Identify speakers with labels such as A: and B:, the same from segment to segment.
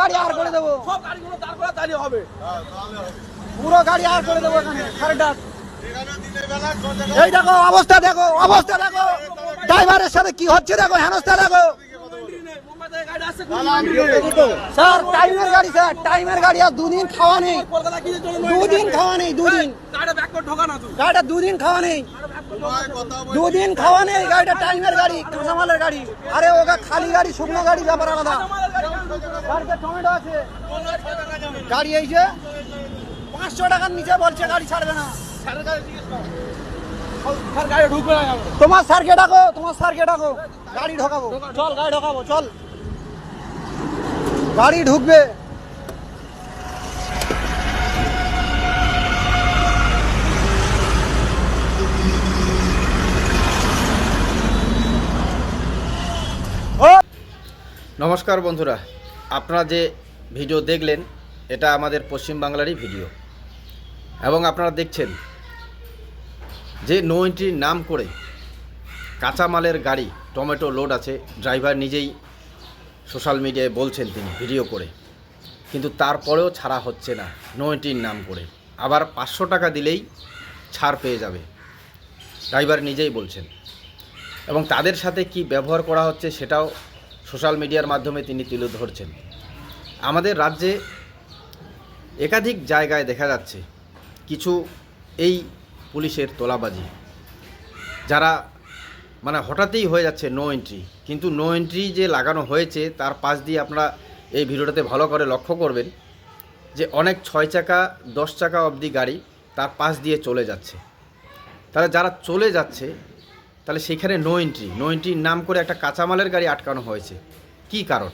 A: গাড়ি আর করে দেবো।
B: সব গাড়িগুলো দাঁড় করা তাহলে হবে।
A: পুরো গাড়ি আর করে দেবো এখানে এই দেখো অবস্থা দেখো অবস্থা দেখো। ড্রাইভারের সাথে কি হচ্ছে দেখো হেনস্থা দেখো।
B: গাড়ি
A: স্যার টাইমের গাড়ি স্যার টাইমের গাড়ি আর দুদিন খাওয়া নেই। দুদিন খাওয়া নেই দুদিন। গাড়িটা দুদিন খাওয়া নেই। দুদিন খাওয়া নেই গাড়িটা টাইমের গাড়ি কাঁচামালের গাড়ি। আরে ওটা খালি গাড়ি শুকনো গাড়ি ব্যাপার আলাদা। গাড়ি এই যে পাঁচশো টাকার নিচে বলছে গাড়ি ছাড়বে না।
B: স্যার গাড়ি ঢুকবে
A: তোমার স্যারকে ডাকো তোমার স্যারকে ডাকো। গাড়ি ঢোকাবো। চল গাড়ি ঢোকাবো চল। গাড়ি ঢুকবে। ও
C: নমস্কার বন্ধুরা আপনারা যে ভিডিও দেখলেন, এটা আমাদের পশ্চিমবাংলারই ভিডিও। এবং আপনারা দেখছেন যে নো এন্ট্রির নাম করে কাঁচামালের গাড়ি, টমেটো লোড আছে ড্রাইভার নিজেই সোশ্যাল মিডিয়ায় বলছেন তিনি ভিডিও করে। কিন্তু তারপরেও ছাড়া হচ্ছে না নো এন্ট্রির নাম করে। আবার পাঁচশো টাকা দিলেই ছাড় পেয়ে যাবে ড্রাইভার নিজেই বলছেন। এবং তাদের সাথে কি ব্যবহার করা হচ্ছে সেটাও সোশ্যাল মিডিয়ার মাধ্যমে তিনি তুলে ধরছেন। আমাদের রাজ্যে একাধিক জায়গায় দেখা যাচ্ছে কিছু এই পুলিশের তোলাবাজি। যারা মানে হঠাৎই হয়ে যাচ্ছে নো এন্ট্রি কিন্তু নো এন্ট্রি যে লাগানো হয়েছে, তার পাশ দিয়ে আপনারা এই ভিডিওটাতে ভালো করে লক্ষ্য করবেন যে অনেক ছয় চাকা, দশ চাকা অবধি গাড়ি তার পাশ দিয়ে চলে যাচ্ছে। তারা যারা চলে যাচ্ছে তাহলে সেখানে নো এন্ট্রি নো এন্ট্রির নাম করে একটা কাঁচামালের গাড়ি আটকানো হয়েছে। কি কারণ?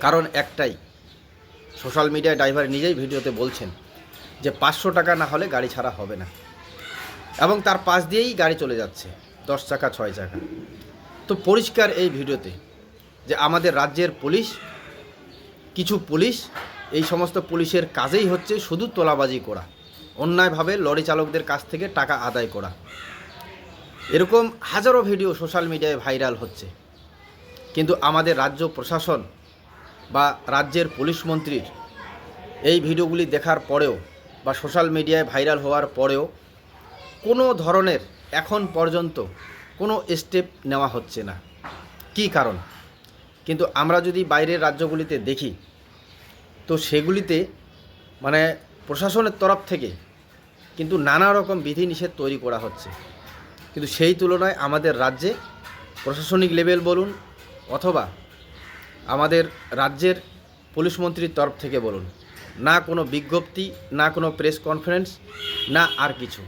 C: কারণ একটাই সোশ্যাল মিডিয়ায় ড্রাইভার নিজেই ভিডিওতে বলছেন যে পাঁচশো টাকা না হলে গাড়ি ছাড়া হবে না। এবং তার পাশ দিয়েই গাড়ি চলে যাচ্ছে, দশ চাকা, ছয় চাকা। তো পরিষ্কার এই ভিডিওতে যে আমাদের রাজ্যের পুলিশ, কিছু পুলিশ, এই সমস্ত পুলিশের কাজেই হচ্ছে শুধু তোলাবাজি করা, অন্যায়ভাবে লরি চালকদের কাছ থেকে টাকা আদায় করা। এরকম হাজারো ভিডিও সোশ্যাল মিডিয়ায় ভাইরাল হচ্ছে। কিন্তু আমাদের রাজ্য প্রশাসন বা রাজ্যের পুলিশ মন্ত্রীর এই ভিডিওগুলি দেখার পরেও বা সোশ্যাল মিডিয়ায় ভাইরাল হওয়ার পরেও কোনো ধরনের এখন পর্যন্ত কোনো স্টেপ নেওয়া হচ্ছে না। কী কারণ? কিন্তু আমরা যদি বাইরের রাজ্যগুলিতে দেখি, তো সেগুলিতে মানে প্রশাসনের তরফ থেকে কিন্তু নানা রকম বিধিনিষেধ তৈরি করা হচ্ছে। কিন্তু সেই তুলনায় আমাদের রাজ্যে প্রশাসনিক লেভেল বলুন অথবা আমাদের রাজ্যের পুলিশ মন্ত্রীর তরফ থেকে বলুন, না কোনো বিজ্ঞপ্তি, না কোনো প্রেস কনফারেন্স, না আর কিছু।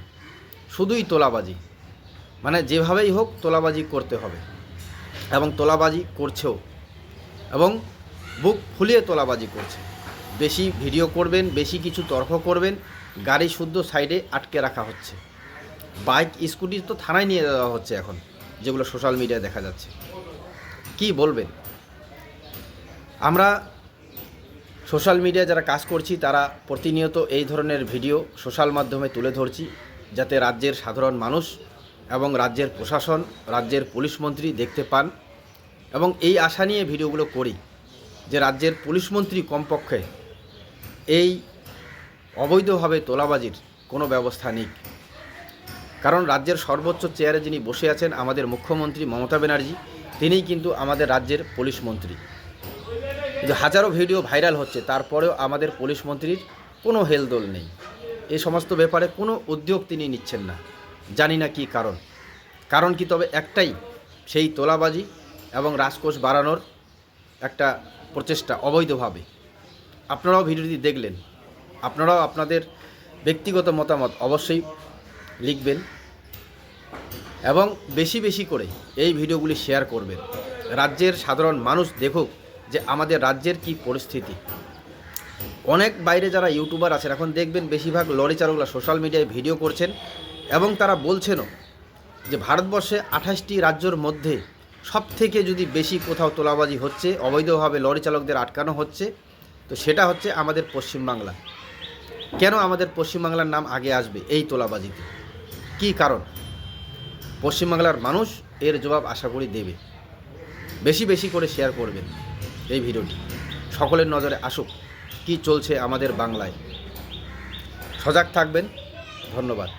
C: শুধুই তোলাবাজি। মানে যেভাবেই হোক তোলাবাজি করতে হবে এবং তোলাবাজি করছেও। এবং বুক ফুলিয়ে তোলাবাজি করছে। বেশি ভিডিও করবেন, বেশি কিছু তর্ক করবেন, গাড়ি শুদ্ধ সাইডে আটকে রাখা হচ্ছে। বাইক, স্কুটি তো থানায় নিয়ে যাওয়া হচ্ছে এখন, যেগুলো সোশ্যাল মিডিয়ায় দেখা যাচ্ছে। কি বলবেন? আমরা সোশ্যাল মিডিয়ায় যারা কাজ করছি, তারা প্রতিনিয়ত এই ধরনের ভিডিও সোশ্যাল মাধ্যমে তুলে ধরছি, যাতে রাজ্যের সাধারণ মানুষ এবং রাজ্যের প্রশাসন, রাজ্যের পুলিশ মন্ত্রী দেখতে পান এবং এই আশা নিয়ে ভিডিওগুলো করি, যে রাজ্যের পুলিশ মন্ত্রী কমপক্ষে এই অবৈধভাবে তোলাবাজির কোনো ব্যবস্থা নিক। কারণ রাজ্যের সর্বোচ্চ চেয়ারে যিনি বসে আছেন আমাদের মুখ্যমন্ত্রী মমতা ব্যানার্জি, তিনিই কিন্তু আমাদের রাজ্যের পুলিশ মন্ত্রী। যে হাজারো ভিডিও ভাইরাল হচ্ছে, তারপরেও আমাদের পুলিশ মন্ত্রীর কোনো হেলদোল নেই। এই সমস্ত ব্যাপারে কোনো উদ্যোগ তিনি নিচ্ছেন না। জানি না কি কারণ। কারণ কি তবে একটাই, সেই তোলাবাজি এবং রাজকোষ বাড়ানোর একটা প্রচেষ্টা অবৈধভাবে। আপনারাও ভিডিওটি দেখলেন। আপনারাও আপনাদের ব্যক্তিগত মতামত অবশ্যই লিখবেন এবং বেশি বেশি করে এই ভিডিওগুলি শেয়ার করবেন। রাজ্যের সাধারণ মানুষ দেখুক যে আমাদের রাজ্যের কি পরিস্থিতি। অনেক বাইরে যারা ইউটিউবার আছেন, এখন দেখবেন বেশিরভাগ লরি চালকরা সোশ্যাল মিডিয়ায় ভিডিও করছেন এবং তারা বলছেনও যে ভারতবর্ষে আঠাশটি রাজ্যর মধ্যে সব থেকে যদি বেশি কোথাও তোলাবাজি হচ্ছে, অবৈধভাবে লরি চালকদের আটকানো হচ্ছে, তো সেটা হচ্ছে আমাদের পশ্চিমবাংলা। কেন আমাদের পশ্চিমবাংলার নাম আগে আসবে এই তোলাবাজিতে? কী কারণ? পশ্চিমবাংলার মানুষ এর জবাব আশা করি দেবে। বেশি বেশি করে শেয়ার করবেন এই ভিডিওটি। সকলের নজরে আসুক কি চলছে আমাদের বাংলায়। সজাগ থাকবেন। ধন্যবাদ।